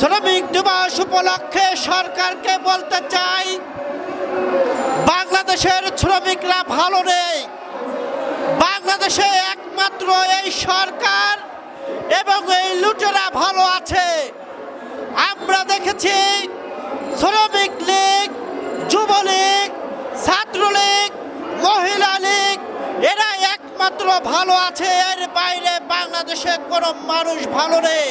শ্রমিক দিবস উপলক্ষে সরকারকে বলতে চাই, বাংলাদেশের শ্রমিকরা ভালো নেই। বাংলাদেশে একমাত্র এই সরকার এবং এই লুটেরা ভালো আছে। আমরা দেখেছি শ্রমিক লীগ, যুবলীগ, ছাত্রলীগ মহিলা লীগ এরা একমাত্র ভালো আছে। এর বাইরে বাংলাদেশে কোনো মানুষ ভালো নেই।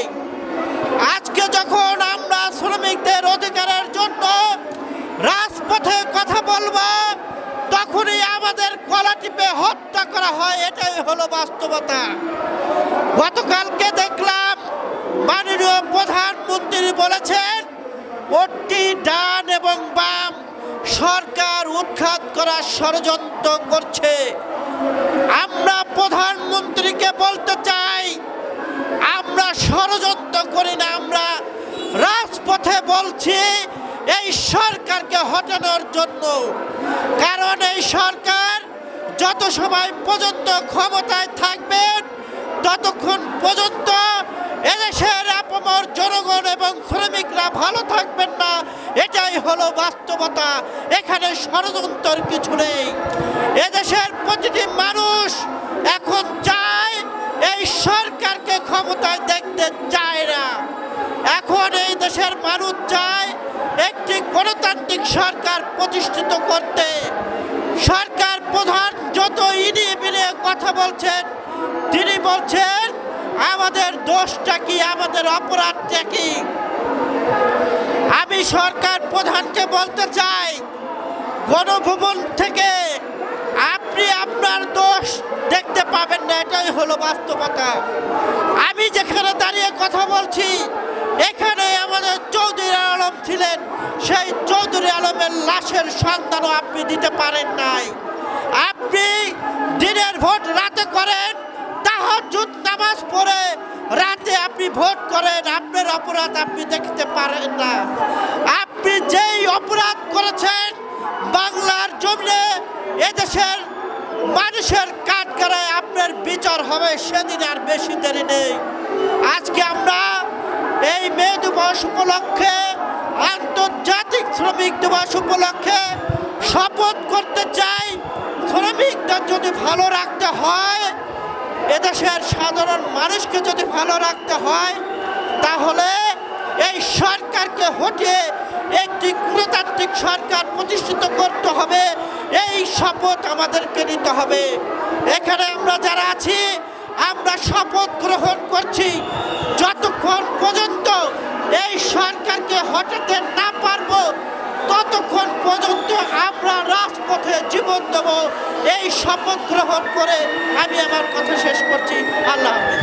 আজকে যখন আমরা শ্রমিকদের অধিকারের জন্য রাজপথে কথা বলব, তখনই আমাদের কলা টিপে হত্যা করা হয়, এটাই হলো বাস্তবতা। গতকালকে দেখলাম মাননীয় প্রধানমন্ত্রী বলেছেন ওটি ডান এবং বাম সরকার উৎখাত করার ষড়যন্ত্র করছে। আমরা প্রধানমন্ত্রীকে বলতে চাই, আমরা ষড়যন্ত্র করি না আমরা, রাজপথে বলছি এই সরকারকে হটানোর জন্য। কারণ এই সরকার যত সময় পর্যন্ত ক্ষমতায় থাকবেন, ততক্ষণ পর্যন্ত এদেশের আপমর জনগণ এবং শ্রমিকরা ভালো থাকবেন না। এটাই হলো বাস্তবতা। এখানে ষড়যন্ত্রের কিছু নেই। এদেশের প্রতিটি মানুষ এখন চায় এই সরকারকে ক্ষমতায় দেখতে চায়। দেশের মানুষ চায় একটি গণতান্ত্রিক সরকার প্রতিষ্ঠিত করতে। সরকার প্রধান যত ইনিয়ে বিনিয়ে কথা বলছেন, তিনি বলছেন, আমাদের দোষটা কি? আমাদের অপরাধটা কি? আমি সরকার প্রধানকে বলতে চাই, গণভবন থেকে আপনি আপনার দোষ দেখতে পাবেন না, এটাই হলো বাস্তবতা। আমি যেখানে দাঁড়িয়ে কথা বলছি আলম ছিলেন সেই চৌধুরী আলমের লাশের সন্ধানও আপনি দিতে পারেন নাই। আপনি দিনের ভোট রাতে করেন, তাহাজুদ নামাজ পড়ে রাতে আপনি ভোট করেন, আপনার অপরাধ আপনি দেখতে পারেন না। আপনি যেই অপরাধ করেছেন, বাংলার জমিনে এদেশের মানুষের কাঠগড়ায় আপনার বিচার হবে, সেদিন আর বেশি দেরি নেই। আজকে আমরা এই মে দিবস উপলক্ষে আন্তর্জাতিক শ্রমিক দিবস উপলক্ষে শপথ করতে চাই। শ্রমিকদের যদি ভালো রাখতে হয়, এদেশের সাধারণ মানুষকে যদি ভালো রাখতে হয়, তাহলে এই সরকারকে হটিয়ে একটি গণতান্ত্রিক সরকার প্রতিষ্ঠিত করতে হবে। এই শপথ আমাদেরকে নিতে হবে। এখানে আমরা যারা আছি, আমরা শপথ গ্রহণ করছি। যতক্ষণ পর্যন্ত হটাতে না পারব, ততক্ষণ পর্যন্ত আমরা রাজপথে জীবন দেব। এই শপথ গ্রহণ করে আমি আমার কথা শেষ করছি। আল্লাহ হাফেজ।